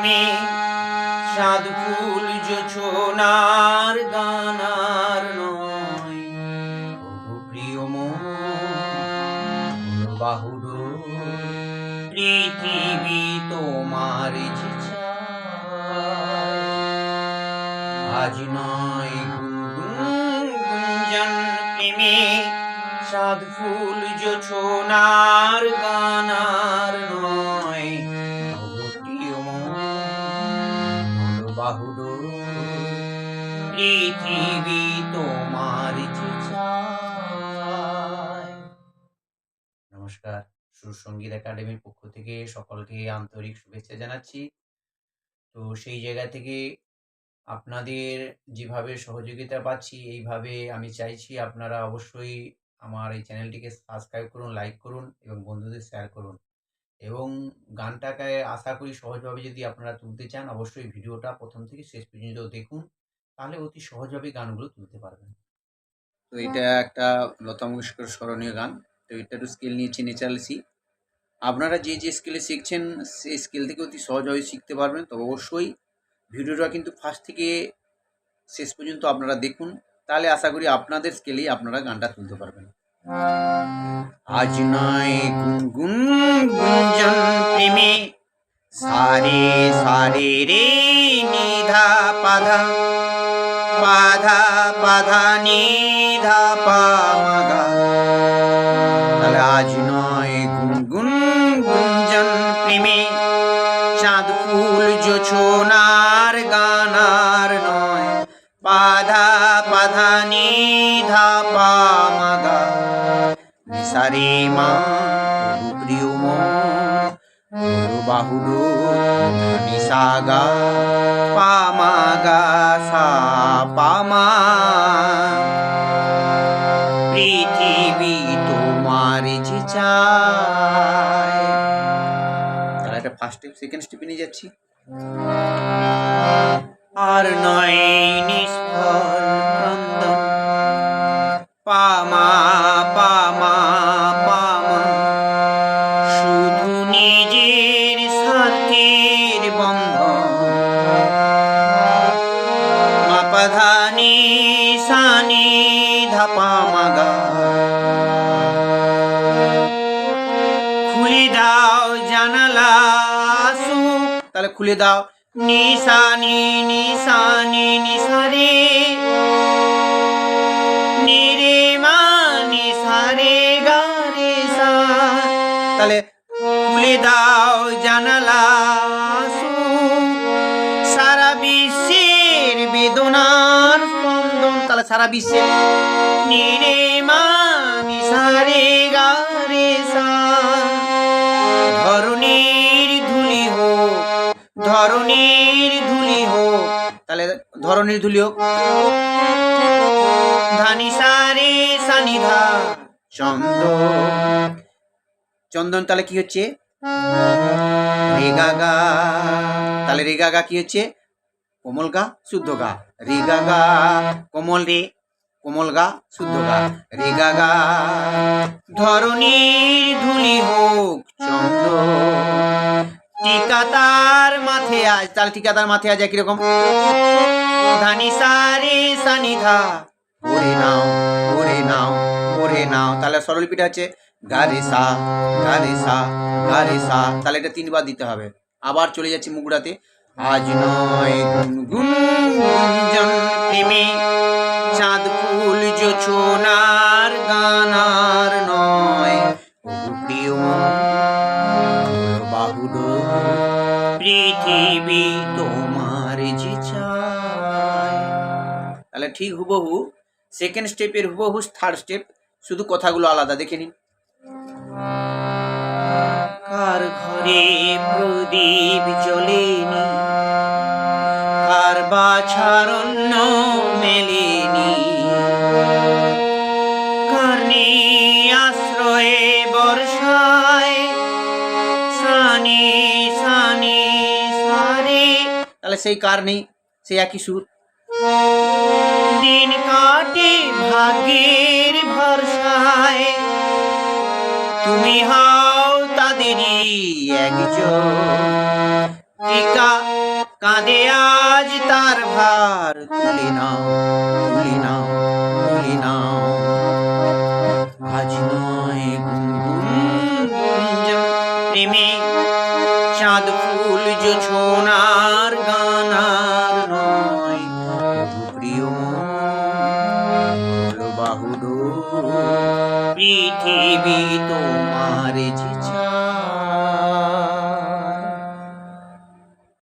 প্রেমে। সাধুকুল যোচনার গানার নয়। প্রিয় বাহুর পৃথিবী তোমার আজ নয় গুঞ্জন প্রেমে। সাধুকুল যোচনার গানার নয়। বাহুর পৃথিবী তোমার নমস্কার সুর সংগীত একাডেমির পক্ষ থেকে সকলকে আন্তরিক শুভেচ্ছা জানাচ্ছি। তো সেই জায়গা থেকে আপনাদের যেভাবে সহযোগিতা পাচ্ছি এইভাবে আমি চাইছি আপনারা অবশ্যই আমার এই চ্যানেলটিকে সাবস্ক্রাইব করুন লাইক করুন এবং বন্ধুদের শেয়ার করুন। এবং গানটাকে আশা করি সহজভাবে যদি আপনারা তুলতে চান, অবশ্যই ভিডিওটা প্রথম থেকে শেষ পর্যন্ত দেখুন, তাহলে অতি সহজভাবে গানগুলো তুলতে পারবেন। তো এটা একটা লতা মঙ্গেশকর স্মরণীয় গান। তো এটা একটু স্কেল নিয়েছি ন্যাচারাল আপনারা যে যে স্কেলে শিখছেন, সেই স্কেল থেকে অতি সহজভাবে শিখতে পারবেন। তো অবশ্যই ভিডিওটা কিন্তু ফার্স্ট থেকে শেষ পর্যন্ত আপনারা দেখুন। তাহলে আশা করি আপনাদের স্কেলেই আপনারা গানটা তুলতে পারবেন। আজ নয় গুনগুন গুঞ্জন প্রেমে। সারে সারে রে নিধা পাধা পাধা পাধা নিধা পা মাগা। তাহলে আজ নয় ওগো বাহুডো নিসাগা পামাগা সা পামা পৃথিবী তোমার যে চায়। তাহলে একটা ফার্স্ট স্টেপ সেকেন্ড স্টেপে নিয়ে যাচ্ছি। আর নয় নিষ্ফল স্বার্থের বন্ধন। মাপাধানি সানি ধাপা মাগা। খুলে দাও জানালা তাহলে খুলে দাও। নিশানি নিশানি নিসারে নিরে মা নিসারে গা রে সা। তাহলে সারা বিশ্বের নিরে মা, নিসারে গা রে সা। ধরণীর ধুলি হোক, ধরণীর ধুলি হোক, তাহলে ধরণীর ধুলি হোক। ধানি সারে সানিধা, চন্দন। চন্দন তাহলে কি হচ্ছে? রেগা গা। তাহলে রেগা গা কি হচ্ছে? কোমল গা, শুদ্ধ গা। রেগা গা গা কোমল রে, কোমল গা, শুদ্ধ গা। রেগা গা গা ধরণীর ধুলি হোক, চন্দ্র। টিকাতার মাথে আজ, তাহলে টিকাতার মাথে আজ একই রকম। ধানি সারে সানিধা, ওরে নাও ওরে নাও ওরে নাও। তাহলে স্বরলিপিটা হচ্ছে, গারে সা গারে সা গারে সা। তাহলে এটা তিনবার দিতে হবে। আবার চলে যাচ্ছি মুগুড়াতে। আজ নয় গুনগুন গুঞ্জন প্রেমে। চাঁদ ফুল জোছনার গানার নয় প্রিয় বাহুডো পৃথিবী তোমার যে চায়। তাহলে ঠিক হুবহু সেকেন্ড স্টেপের হুবহু থার্ড স্টেপ শুধু কথাগুলো আলাদা দেখে নিন। কার ঘরে প্রদীপ তাহলে সেই কার নেই সেই একই সুর দিন কাটে ভাগ্যের ভরসায় তুমি হও তাদেরই একজন টিকা কাঁদে আজ তার ভার তুলে নাও তুলে নাও তুলে নাও আজ নয় গুনগুন গুঞ্জন প্রেমে বাহুড পৃথিবী তোমার যে